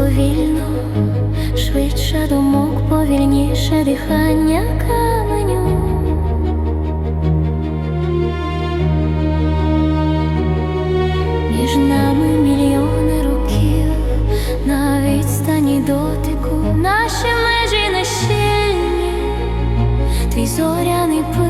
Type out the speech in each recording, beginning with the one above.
повільно, швидше думок, повільніше дихання каменю. Між нами мільйони років, на відстані дотику, наші межі не твій зоряний пир.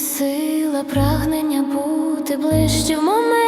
сила, прагнення бути ближче в момент.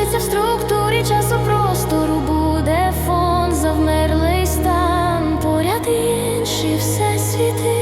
Розчиняться в структурі часу простору буде фон завмерлий стан поряд інші всесвіти.